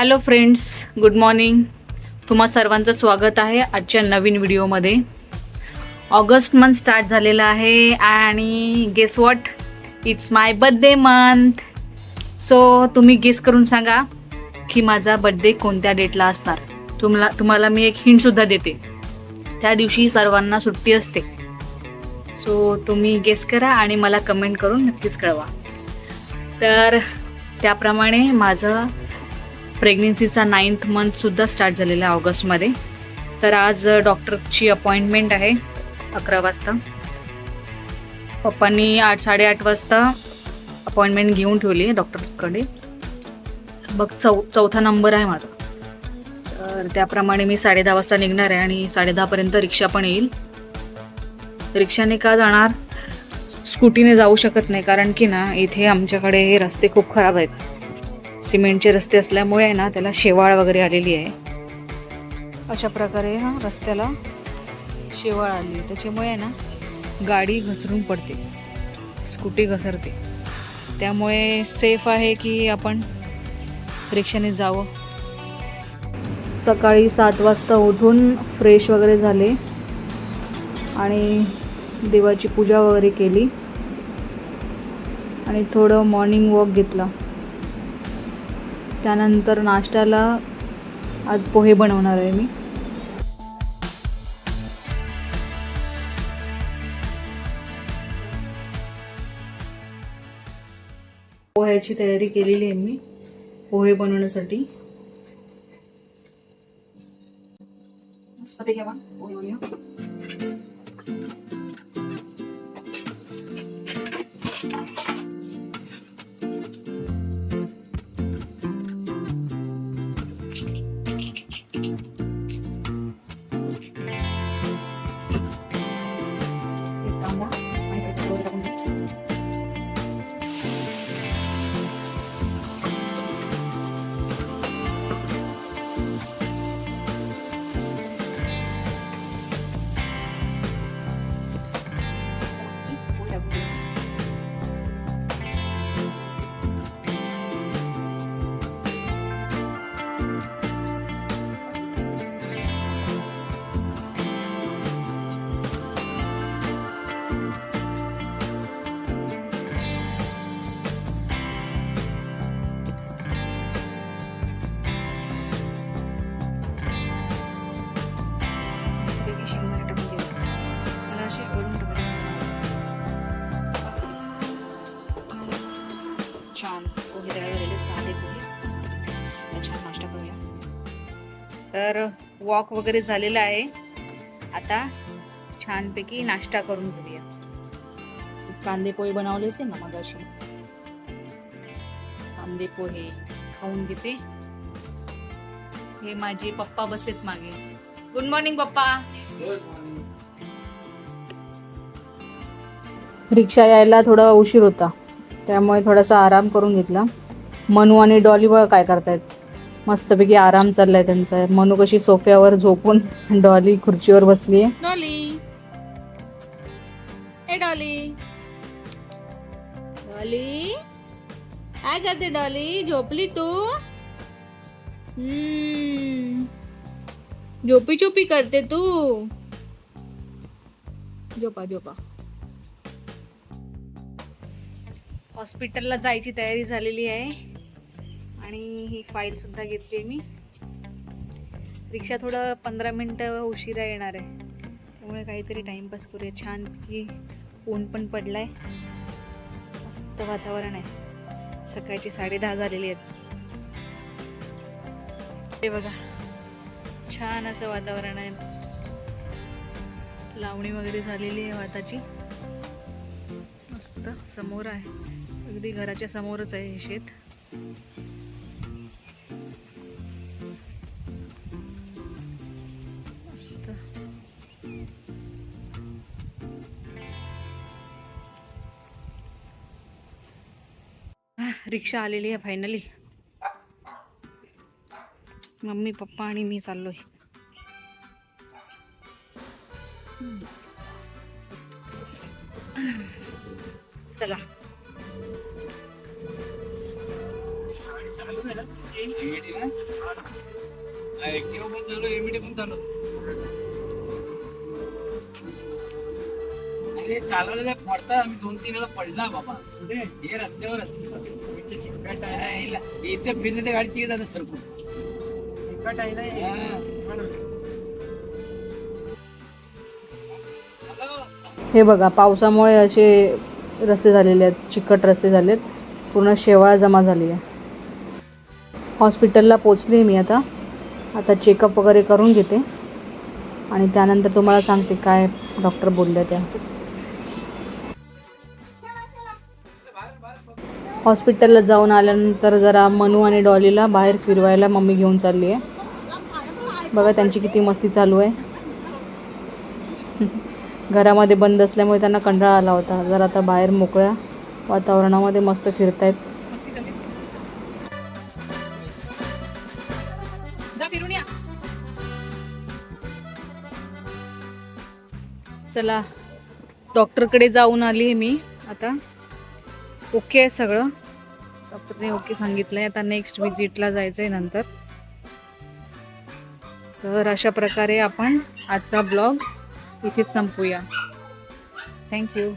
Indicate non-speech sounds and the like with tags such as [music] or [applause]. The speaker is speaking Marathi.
हॅलो फ्रेंड्स गुड मॉर्निंग तुम्हा सर्वांचं स्वागत आहे आजच्या नवीन व्हिडिओमध्ये. ऑगस्ट मंथ स्टार्ट झालेला आहे आणि guess what it's my birthday month so तुम्ही गेस करून सांगा की माझा बड्डे कोणत्या डेटला असणार? तुम्हाला तुम्हाला मी एक हिंटसुद्धा देते. त्या दिवशी सर्वांना सुट्टी असते. सो तुम्ही गेस करा आणि मला कमेंट करून नक्कीच कळवा. तर त्याप्रमाणे माझं प्रेग्नेन्सीचा नाईन्थ मंथसुद्धा स्टार्ट झालेला आहे ऑगस्टमध्ये. तर आज डॉक्टरची अपॉइंटमेंट आहे अकरा वाजता. पप्पांनी आठ साडेआठ वाजता अपॉइंटमेंट घेऊन ठेवली आहे डॉक्टरकडे. बघ चौ चौथा नंबर आहे माझा. तर त्याप्रमाणे मी साडे दहा वाजता निघणार आहे आणि साडेदहापर्यंत रिक्षा पण येईल. रिक्षाने का जाणार? स्कूटीने जाऊ शकत नाही कारण की ना इथे आमच्याकडे रस्ते खूप खराब आहेत. सिमेंटचे रस्ते असल्यामुळे आहे ना त्याला शेवाळ वगैरे आलेली आहे. अशा प्रकारे ना रस्त्याला शेवाळ आली. आहे त्याच्यामुळे आहे ना गाडी घसरून पडते. स्कूटी घसरते. त्यामुळे सेफ आहे की आपण रिक्षाने जावं. सकाळी सात वाजता उठून फ्रेश वगैरे झाले आणि देवाची पूजा वगैरे केली. आणि थोडं मॉर्निंग वॉक घेतला. त्यानंतर नाश्त्याला आज पोहे बनवणार आहे मी. पोह्याची तयारी केलेली आहे मी पोहे बनवण्यासाठी. मस्तपैकी आपण पोहे बनवूया. एक तर वॉक वगैरे झालेला आहे. आता छानपैकी नाश्ता करून घेऊया. कांदे पोहे बनवले होते ना मगाशी. कांदे पोहे खाऊन घेते. हे माझे पप्पा बसलेत मागे. गुड मॉर्निंग पप्पा. रिक्षा यायला थोडा उशीर होता. त्यामुळे थोडासा आराम करून घेतला. मनू आणि डॉली बघा काय करतायत. मस्तपैकी आराम चाललाय त्यांचा. मनू कशी सोफ्यावर झोपून डॉली खुर्चीवर बसलीये. डॉली. ए डॉली. डॉली. काय करते डॉली? झोपली तू? झोपी चोपी करते तू. झोपा झोपा. हॉस्पिटलला जायची तयारी झालेली आहे. आणि ही फाईलसुद्धा घेतली आहे मी. रिक्षा थोडं पंधरा मिनटं उशिरा येणार आहे. त्यामुळे काहीतरी टाईमपास करूया. छान की ऊन पण पडलाय. मस्त वातावरण आहे. सकाळची साडे दहा झालेली आहेत. हे बघा. छान असं वातावरण आहे. लावणी वगैरे झालेली आहे भाताची मस्त. समोर आहे. अगदी घराच्या समोरच आहे हे शेत. मस्त आह, रिक्षा आलेली आहे फायनली मम्मी पप्पा आणि मी चाललोय. चला. एमईटी पण चालू. अरे चालवलं काय पडता आम्ही दोन तीन वेळा पडला बाबा. हे रस्त्यावर इथे फिरते गाडी तिथे जाते सरकून. हा. हे. बघा पावसामुळे असे रस्ते झालेले आहेत. चिकट रस्ते झालेत. पूर्ण शेवाळ जमा झाली आहे. हॉस्पिटलला पोचले मी आता. आता चेकअप वगैरे करून घेते. आणि त्यानंतर तुम्हाला सांगते काय डॉक्टर बोलल्या त्या. हॉस्पिटलला जाऊन आल्यानंतर जरा मनू आणि डॉलीला बाहेर फिरवायला मम्मी घेऊन चालली आहे. बघा त्यांची किती मस्ती चालू आहे. [laughs] घरामध्ये बंद असल्यामुळे त्यांना कंटाळा आला होता. जर आता बाहेर मोकळ्या वातावरणामध्ये मस्त फिरतायत. चला. डॉक्टरकडे जाऊन आली आहे मी आता. ओके आहे सगळं. डॉक्टरने ओके सांगितलं आहे आता नेक्स्ट विजिटला जायचं आहे नंतर. तर अशा प्रकारे आपण आजचा ब्लॉग इथे संपूया. थँक्यू